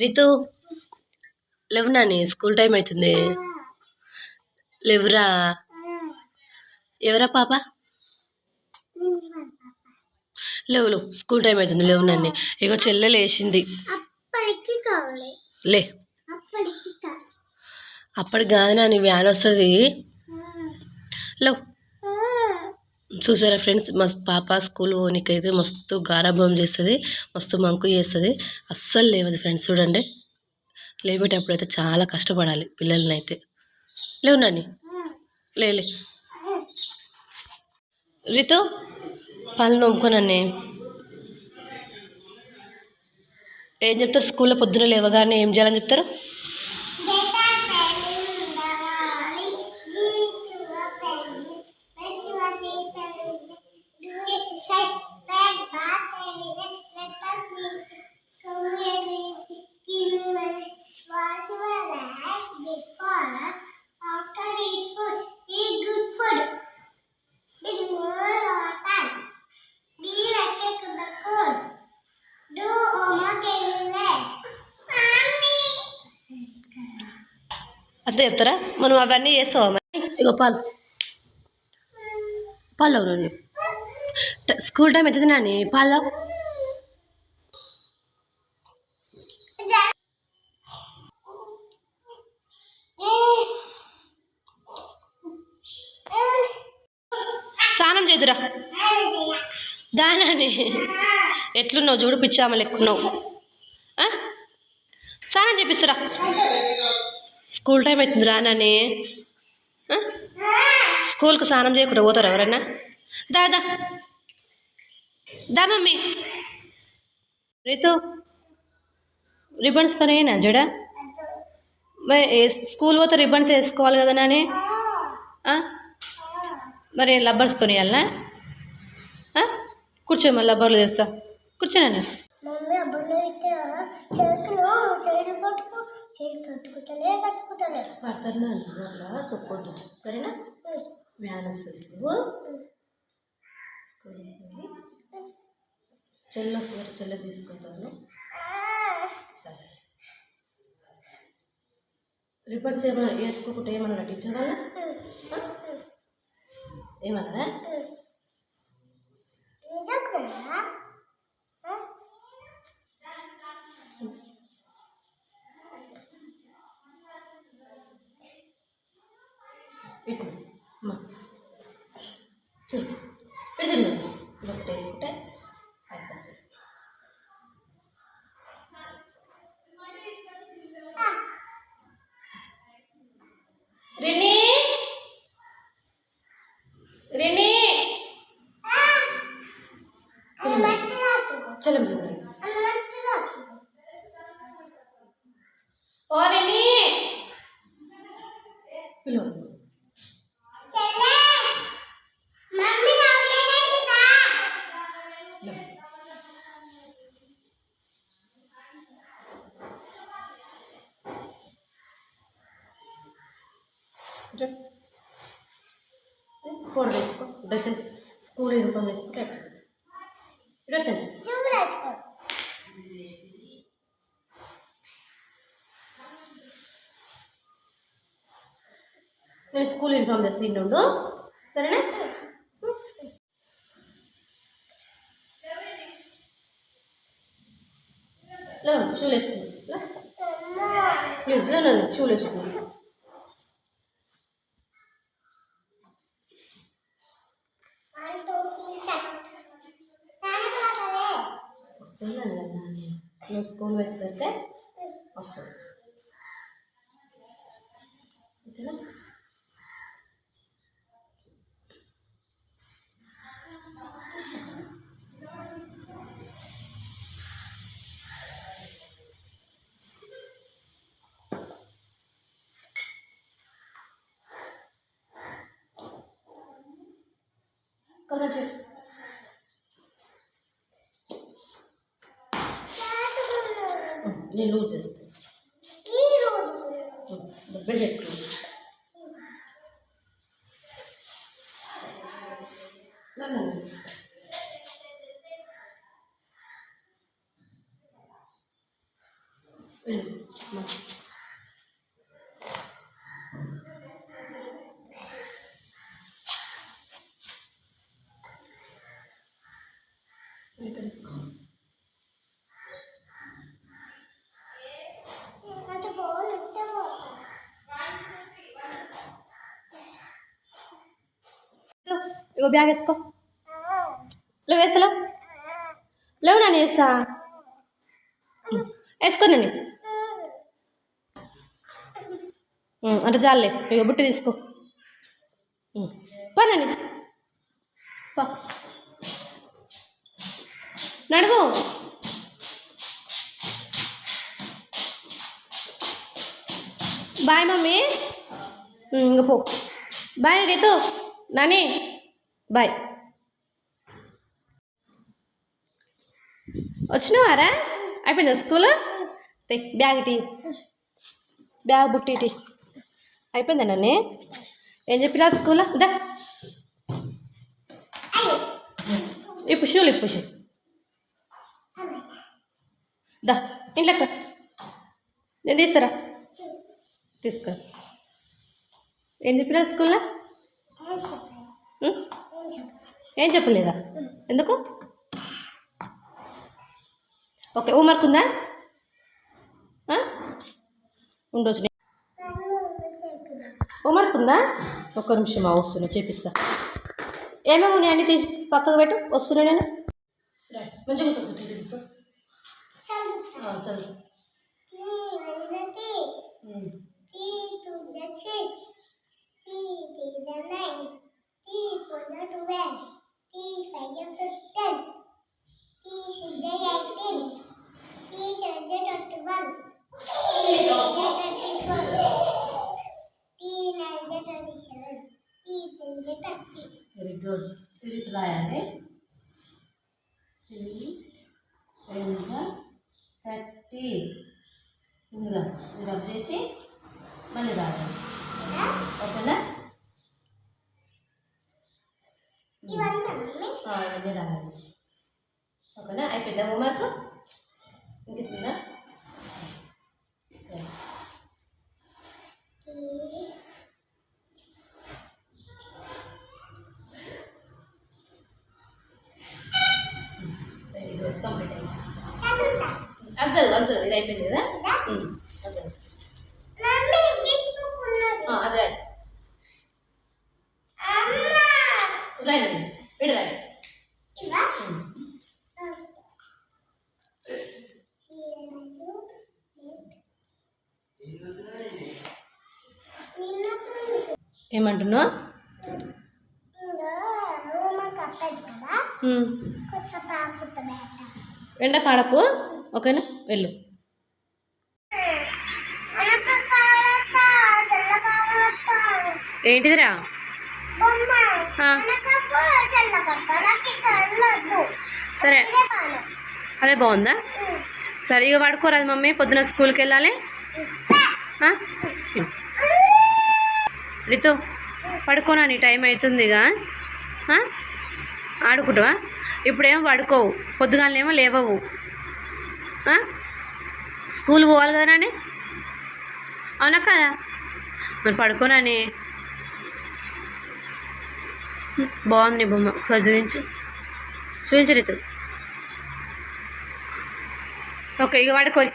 రితు లేవు Nani school time అవుతుంది లేవురా? ఎవరా పాప? లేవు లేవు స్కూల్ టైం అవుతుంది లేవు నాన్ని ఇగో చెల్లెలు వేసింది లే. అప్పటికి కాదు నాని వ్యాన్ వస్తుంది. లేవు. చూసారా ఫ్రెండ్స్ మా పాప స్కూల్ పోనీకైతే మస్తు గారాభం చేస్తుంది మస్తు మంకు చేస్తుంది. అస్సలు లేవదు ఫ్రెండ్స్ చూడండి. లేపేటప్పుడు అయితే చాలా కష్టపడాలి పిల్లల్ని అయితే లేవు నాని? లేలే రితు పళ్ళు నొమ్ముకోనండి ఏం చెప్తారు? స్కూల్లో పొద్దున లేవగానే ఏం చేయాలని చెప్తారు? అంతే చెప్తారా? మనం అవన్నీ చేస్తావా మరి? ఇగో పాలు. పాలు ట- స్కూల్ టైం అవుతుంది నాని పాలు స్నానం చేదురా దానాని ఎట్లున్నావు చూడు పిచ్చామ లెక్కున్నావు ఆ? స్నానం చేపిస్తురా. స్కూల్ టైం అవుతుంది రా నాని? స్కూల్కి స్నానం చేయకుండా పోతారు ఎవరన్నా? దాదా దా. మమ్మీ. రీతు. రిబన్స్తోనేనా జడ? మరి ఏ స్కూల్ పోతే రిబన్స్ వేసుకోవాలి కదా నాని? మరి లబ్బర్స్తో వెళ్ళనా కూర్చో మళ్ళీ లబ్బర్లు తెస్తా. కూర్చోనా పడతారు అట్లా తొక్కొద్దు. సరేనా? వ్యాన్ వస్తుంది. చెల్లి వస్తుంది చెల్లి తీసుకుంటాను సరే. రిబన్స్ ఏమైనా వేసుకోకుండా ఏమన్నా కట్టించగలరా ఏమన్నారా ఇప్పుడు చూడు. పెడతాను ఇది ఒకటి వేసుకుంటే అయిపోతుంది. రిని రిని చలో మీరు ఓ రిని పిలువ మమ్మీ నవ్వులేదా ఫోటో వేసుకో డ్రెస్సెస్ స్కూల్ యూనిఫామ్ వేసుకుంటే పెట్టండి చూడేసుకో నేను స్కూల్ యూనిఫామ్ తెచ్చి ఉండు సరేనా లే షూలు వేసుకుంది ప్లీజ్ లే నన్ను షూలు వేసుకుంది వస్తుంది కదా నేను నువ్వు స్కూల్ వచ్చేసరికి వస్తుంది ఓకేనా не люди стоять. Добили тут. На вулиці. Я тебе. ఇగో బ్యాగ్ వేసుకో. లేవు వేసలా? లేవు నాన్న వేసా. వేసుకో నేను అంటే చాలే. ఇక బుట్టి తీసుకో. ఉమ్. పా నాని పా. నడువు బాయ్ మమ్మీ. ఇంక పో. బాయ్ రీతు. నాని. బాయ్. వచ్చినావారా? అయిపోయిందా స్కూల్? బ్యాగ్ టీ బ్యాగ్ బుట్టి టీ అయిపోయిందా నన్ను ఏం చెప్పినా స్కూల్? దా. ఇప్పు షూలు ఇప్పు షూ. దా ఇంట్లోకి నేను తీసుకురా తీసుకో. ఏం చెప్పినా స్కూల్లో ఏం చెప్పలేదా? ఎందుకు? ఓకే హోంవర్క్ ఉందా? ఉండొచ్చు. హోంవర్క్ ఉందా? ఒక్క నిమిషం వస్తున్నా చేపిస్తా. ఏమేమి ఉన్నాయి అన్నీ తీసి పక్కకు పెట్టు. వస్తున్నా నేను. మంచిగా కూర్చో చదువు. వెరీ గుడ్ తిరిగి రాయాలి. రెండు థర్టీ ఇందులో ఇది రబ్ చేసి మళ్ళీ రాయాలి. ఓకేనా? ఇవన్నీ మమ్మీ ఆ, ఇవన్నీ రాయాలి. ఓకేనా? అయిపోయిందా హోంవర్క్? ఇంకిందా అది చదువు ఇది అయిపోయింది కదా? ఉమ్, అది రాయండి వీడు రాయండి. ఏమంటున్నావు? ఎండ కాడకు? ఓకేనా? వెళ్ళు. ఏంటిదిరా? సరే. అదే బాగుందా? సరే ఇక పడుకోరాదు మమ్మీ. పొద్దున స్కూల్కి వెళ్ళాలి. రితు పడుకోనా నీ టైం అవుతుందిగా ఆడుకుంటావా? ఇప్పుడేమో పడుకోవు. పొద్దుగాలనేమో లేవవు. స్కూల్ పోవాలి కదా నాని? అవునా కదా మరి పడుకోనాని బాగుంది బొమ్మ. ఒకసారి చూపించు చూపించు రీతు. ఓకే ఇక వాడుకోరి.